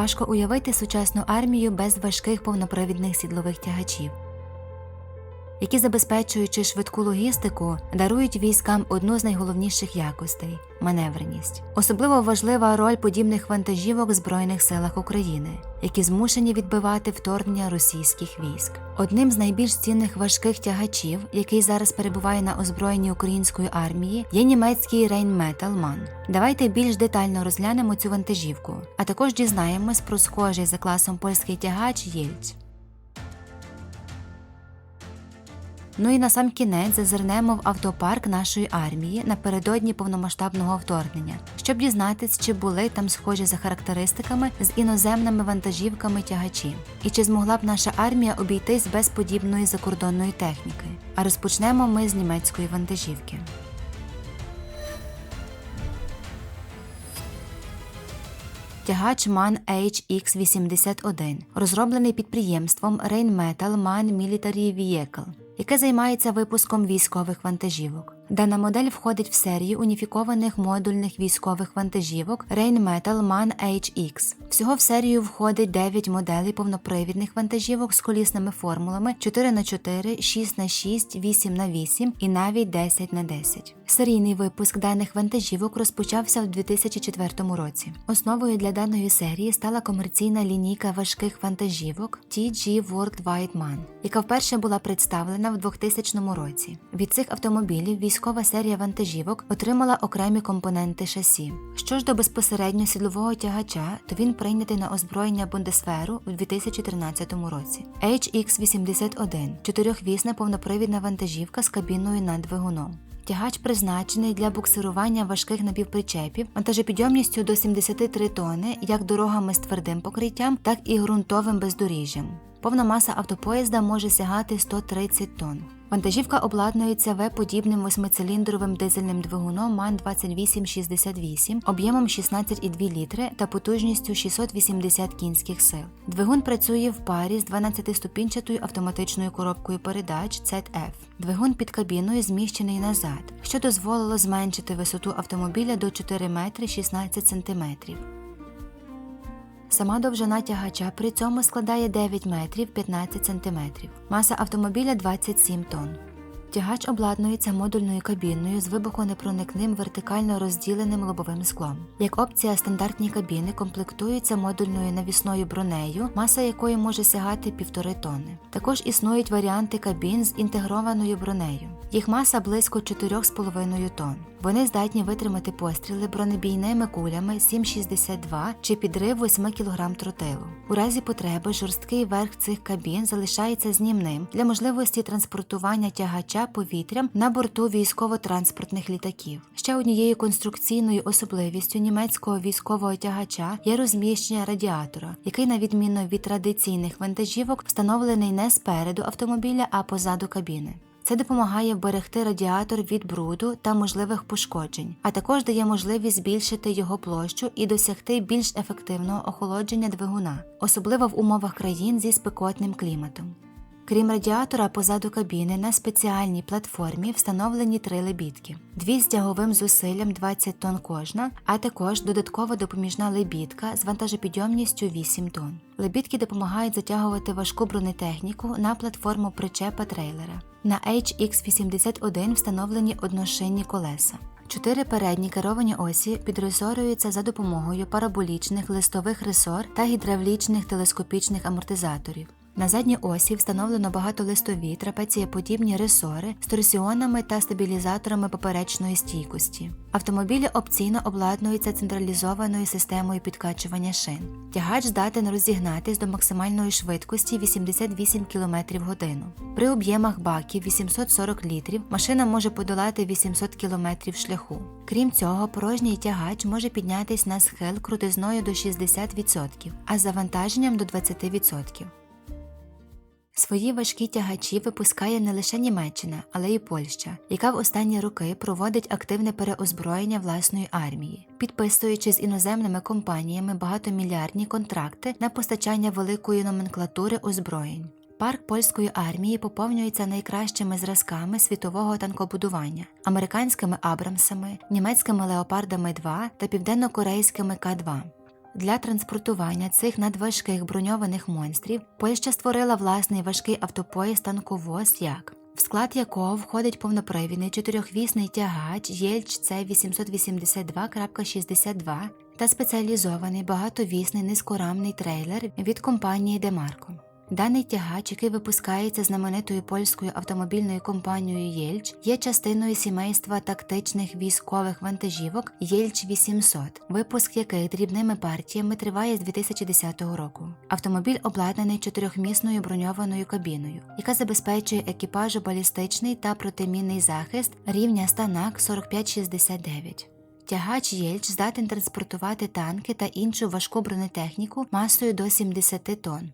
Важко уявити сучасну армію без важких повнопривідних сідлових тягачів, які, забезпечуючи швидку логістику, дарують військам одну з найголовніших якостей маневреність. Особливо важлива роль подібних вантажівок в Збройних силах України, які змушені відбивати вторгнення російських військ. Одним з найбільш цінних важких тягачів, який зараз перебуває на озброєнні української армії, є німецький MAN. Давайте більш детально розглянемо цю вантажівку, а також дізнаємось про схожий за класом польський тягач Єльць. Ну і на сам кінець зазирнемо в автопарк нашої армії напередодні повномасштабного вторгнення, щоб дізнатись, чи були там схожі за характеристиками з іноземними вантажівками тягачі, і чи змогла б наша армія обійтись без подібної закордонної техніки. А розпочнемо ми з німецької вантажівки. Тягач MAN HX81, розроблений підприємством Rheinmetall MAN Military Vehicle, яке займається випуском військових вантажівок. Дана модель входить в серію уніфікованих модульних військових вантажівок Rheinmetall MAN HX. Всього в серію входить 9 моделей повнопривідних вантажівок з колісними формулами 4х4, 6х6, 8х8 і навіть 10х10. Серійний випуск даних вантажівок розпочався в 2004 році. Основою для даної серії стала комерційна лінійка важких вантажівок TG Worldwide MAN, яка вперше була представлена в 2000 році. Від цих автомобілів військова серія вантажівок отримала окремі компоненти шасі. Що ж до безпосередньо сідлового тягача, то він прийнятий на озброєння Бундесферу у 2013 році. HX81 – чотирьохвісна повнопривідна вантажівка з кабіною над двигуном. Тягач призначений для буксирування важких напівпричепів вантажопідйомністю до 73 тонни як дорогами з твердим покриттям, так і ґрунтовим бездоріжжям. Повна маса автопоїзда може сягати 130 тонн. Вантажівка обладнується В-подібним восьмициліндровим дизельним двигуном МАН 2868 об'ємом 16,2 літри та потужністю 680 кінських сил. Двигун працює в парі з 12-ступінчатою автоматичною коробкою передач ZF. Двигун під кабіною зміщений назад, що дозволило зменшити висоту автомобіля до 4 метри 16 сантиметрів. Сама довжина тягача при цьому складає 9 метрів 15 сантиметрів. Маса автомобіля 27 тонн. Тягач обладнується модульною кабіною з вибухонепроникним вертикально розділеним лобовим склом. Як опція, стандартні кабіни комплектуються модульною навісною бронею, маса якої може сягати 1,5 тонни. Також існують варіанти кабін з інтегрованою бронею. Їх маса близько 4,5 тонн. Вони здатні витримати постріли бронебійними кулями 7,62 чи підрив 8 кг тротилу. У разі потреби жорсткий верх цих кабін залишається знімним для можливості транспортування тягача повітрям на борту військово-транспортних літаків. Ще однією конструкційною особливістю німецького військового тягача є розміщення радіатора, який, на відміну від традиційних вантажівок, встановлений не спереду автомобіля, а позаду кабіни. Це допомагає вберегти радіатор від бруду та можливих пошкоджень, а також дає можливість збільшити його площу і досягти більш ефективного охолодження двигуна, особливо в умовах країн зі спекотним кліматом. Крім радіатора, позаду кабіни на спеціальній платформі встановлені три лебідки: дві з тяговим зусиллям 20 тонн кожна, а також додаткова допоміжна лебідка з вантажопідйомністю 8 тонн. Лебідки допомагають затягувати важку бронетехніку на платформу причепа трейлера. На HX81 встановлені одношинні колеса. Чотири передні керовані осі підресорюються за допомогою параболічних листових ресор та гідравлічних телескопічних амортизаторів. На задній осі встановлено багатолистові трапецієподібні ресори з торсіонами та стабілізаторами поперечної стійкості. Автомобілі опційно обладнуються централізованою системою підкачування шин. Тягач здатен розігнатись до максимальної швидкості 88 км годину. При об'ємах баків 840 літрів машина може подолати 800 км шляху. Крім цього, порожній тягач може піднятись на схил крутизною до 60%, а з завантаженням до 20%. Свої важкі тягачі випускає не лише Німеччина, але й Польща, яка в останні роки проводить активне переозброєння власної армії, підписуючи з іноземними компаніями багатомільярдні контракти на постачання великої номенклатури озброєнь. Парк польської армії поповнюється найкращими зразками світового танкобудування, американськими Абрамсами, німецькими леопардами 2 та південно-корейськими К2. Для транспортування цих надважких броньованих монстрів Польща створила власний важкий автопоїзд танковоз як в склад якого входить повнопривідний чотирьохвісний тягач Єльч С882.62 та спеціалізований багатовісний низькорамний трейлер від компанії Демарко. Даний тягач, який випускається знаменитою польською автомобільною компанією Єльч, є частиною сімейства тактичних військових вантажівок Єльч 800, випуск яких дрібними партіями триває з 2010 року. Автомобіль обладнаний чотирьохмісною броньованою кабіною, яка забезпечує екіпажу балістичний та протимінний захист рівня станак 4569. Тягач Єльч здатен транспортувати танки та іншу важку бронетехніку масою до 70 тонн.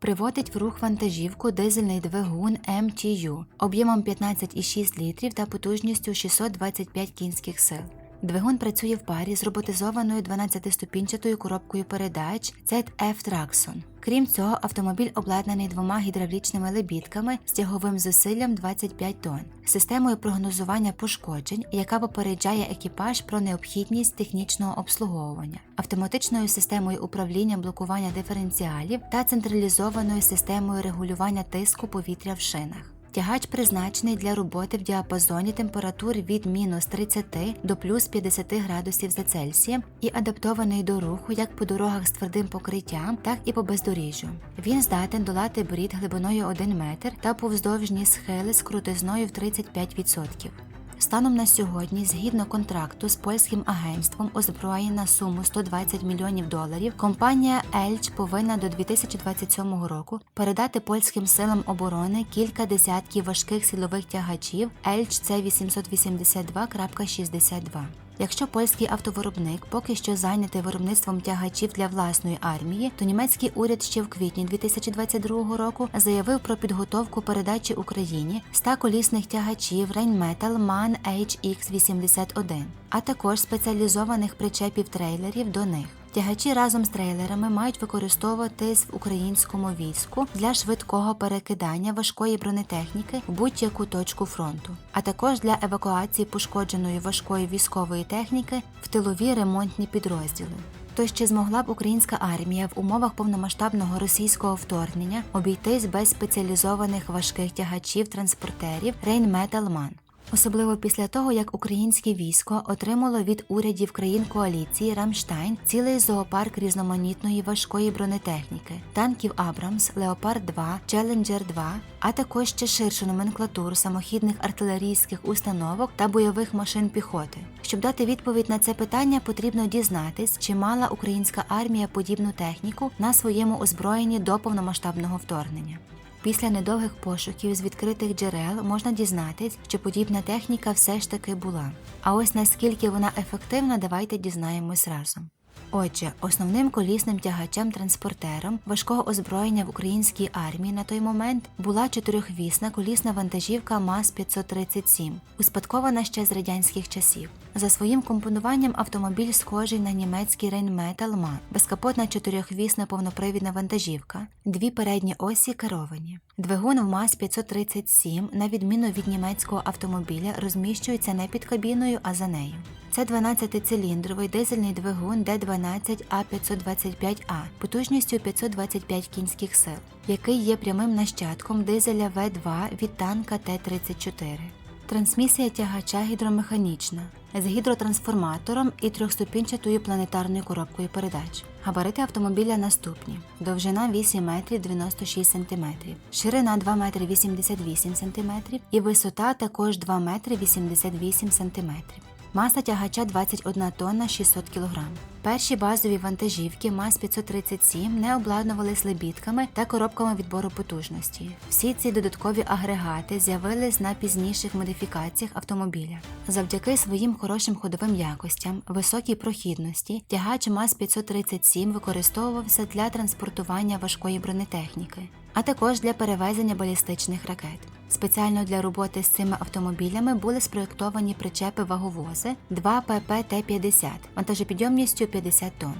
Приводить в рух вантажівку дизельний двигун MTU об'ємом 15,6 літрів та потужністю 625 кінських сил. Двигун працює в парі з роботизованою 12-ступінчатою коробкою передач ZF Traxxon. Крім цього, автомобіль обладнаний двома гідравлічними лебідками з тяговим зусиллям 25 тонн, системою прогнозування пошкоджень, яка попереджає екіпаж про необхідність технічного обслуговування, автоматичною системою управління блокування диференціалів та централізованою системою регулювання тиску повітря в шинах. Тягач призначений для роботи в діапазоні температур від мінус 30 до плюс 50 градусів за Цельсієм і адаптований до руху як по дорогах з твердим покриттям, так і по бездоріжжю. Він здатен долати брід глибиною 1 метр та повздовжні схили з крутизною в 35%. Станом на сьогодні, згідно контракту з польським агентством озброєнь на суму 120 мільйонів доларів, компанія Ельч повинна до 2027 року передати польським силам оборони кілька десятків важких силових тягачів Ельч С882.62. Якщо польський автовиробник поки що зайнятий виробництвом тягачів для власної армії, то німецький уряд ще в квітні 2022 року заявив про підготовку передачі Україні 100 колісних тягачів Rheinmetall MAN HX81, а також спеціалізованих причепів трейлерів до них. Тягачі разом з трейлерами мають використовуватись в українському війську для швидкого перекидання важкої бронетехніки в будь-яку точку фронту, а також для евакуації пошкодженої важкої військової техніки в тилові ремонтні підрозділи. То чи змогла б українська армія в умовах повномасштабного російського вторгнення обійтись без спеціалізованих важких тягачів транспортерів MAN? Особливо після того, як українське військо отримало від урядів країн коаліції Рамштайн цілий зоопарк різноманітної важкої бронетехніки, танків Абрамс, Леопард 2, Челленджер 2, а також ще ширшу номенклатуру самохідних артилерійських установок та бойових машин піхоти. Щоб дати відповідь на це питання, потрібно дізнатись, чи мала українська армія подібну техніку на своєму озброєнні до повномасштабного вторгнення. Після недовгих пошуків з відкритих джерел можна дізнатись, що подібна техніка все ж таки була. А ось наскільки вона ефективна, давайте дізнаємось разом. Отже, основним колісним тягачем-транспортером важкого озброєння в українській армії на той момент була чотирьохвісна колісна вантажівка МАЗ-537, успадкована ще з радянських часів. За своїм компонуванням автомобіль схожий на німецький Rheinmetall MAN, безкапотна чотирьохвісна повнопривідна вантажівка, дві передні осі керовані. Двигун в МАЗ-537, на відміну від німецького автомобіля, розміщується не під кабіною, а за нею. Це 12-циліндровий дизельний двигун D12A525A потужністю 525 кінських сил, який є прямим нащадком дизеля В2 від танка Т-34. Трансмісія тягача гідромеханічна з гідротрансформатором і трьохступінчатою планетарною коробкою передач. Габарити автомобіля наступні: довжина 8 метрів 96 см, ширина 2 метри 88 см і висота також 2 метри 88 см. Маса тягача 21 тонна 600 кг. Перші базові вантажівки МАЗ-537 не обладнувались лебідками та коробками відбору потужності. Всі ці додаткові агрегати з'явились на пізніших модифікаціях автомобіля. Завдяки своїм хорошим ходовим якостям, високій прохідності, тягач МАЗ-537 використовувався для транспортування важкої бронетехніки, а також для перевезення балістичних ракет. Спеціально для роботи з цими автомобілями були спроєктовані причепи ваговози 2 ПП-Т-50 вантажопідйомністю 50 тонн.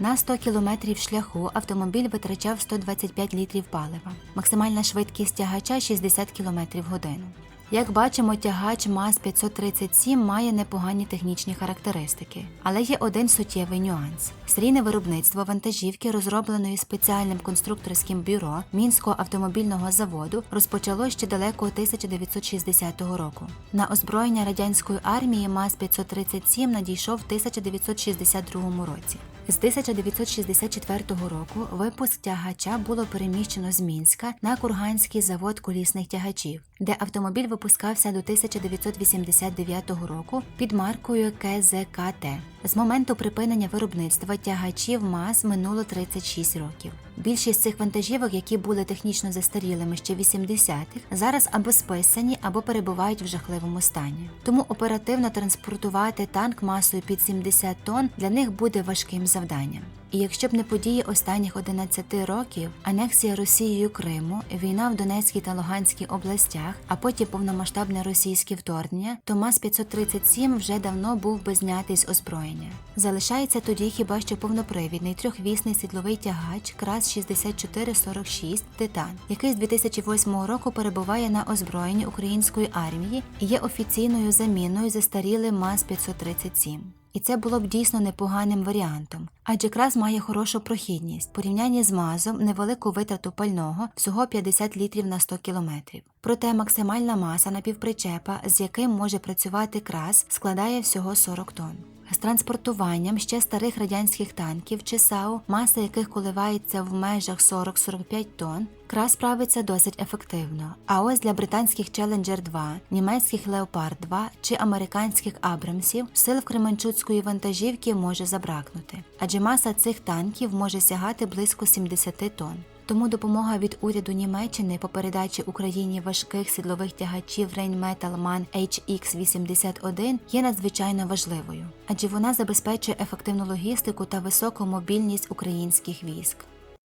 На 100 кілометрів шляху автомобіль витрачав 125 літрів палива. Максимальна швидкість тягача 60 км в годину. Як бачимо, тягач МАЗ 537 має непогані технічні характеристики, але є один суттєвий нюанс: серійне виробництво вантажівки, розробленої спеціальним конструкторським бюро Мінського автомобільного заводу, розпочало ще далеко 1960 року. На озброєння радянської армії МАЗ 537 надійшов в 1962 році. З 1964 року випуск тягача було переміщено з Мінська на Курганський завод колісних тягачів, де автомобіль випускався до 1989 року під маркою КЗКТ. З моменту припинення виробництва тягачів МАЗ минуло 36 років. Більшість цих вантажівок, які були технічно застарілими ще 80-х, зараз або списані, або перебувають в жахливому стані. Тому оперативно транспортувати танк масою під 70 тонн для них буде важким завданням. І якщо б не події останніх 11 років, анексія Росією Криму, війна в Донецькій та Луганській областях, а потім повномасштабне російське вторгнення, то МАЗ-537 вже давно був би знятий з озброєння. Залишається тоді хіба що повнопривідний трьохвісний сідловий тягач КРАС 6446 Титан, який з 2008 року перебуває на озброєнні української армії і є офіційною заміною застарілим МАЗ-537. І це було б дійсно непоганим варіантом, адже крас має хорошу прохідність порівнянні з мазом невелику витрату пального всього 50 літрів на 100 кілометрів. Проте максимальна маса напівпричепа, з яким може працювати крас, складає всього 40 тонн. З транспортуванням ще старих радянських танків чи САУ, маса яких коливається в межах 40-45 тонн, крас справиться досить ефективно. А ось для британських Challenger 2, німецьких Leopard 2 чи американських Абрамсів сил в Кременчуцької вантажівки може забракнути, адже маса цих танків може сягати близько 70 тонн. Тому допомога від уряду Німеччини по передачі Україні важких сідлових тягачів Rheinmetallmann HX81 є надзвичайно важливою, адже вона забезпечує ефективну логістику та високу мобільність українських військ.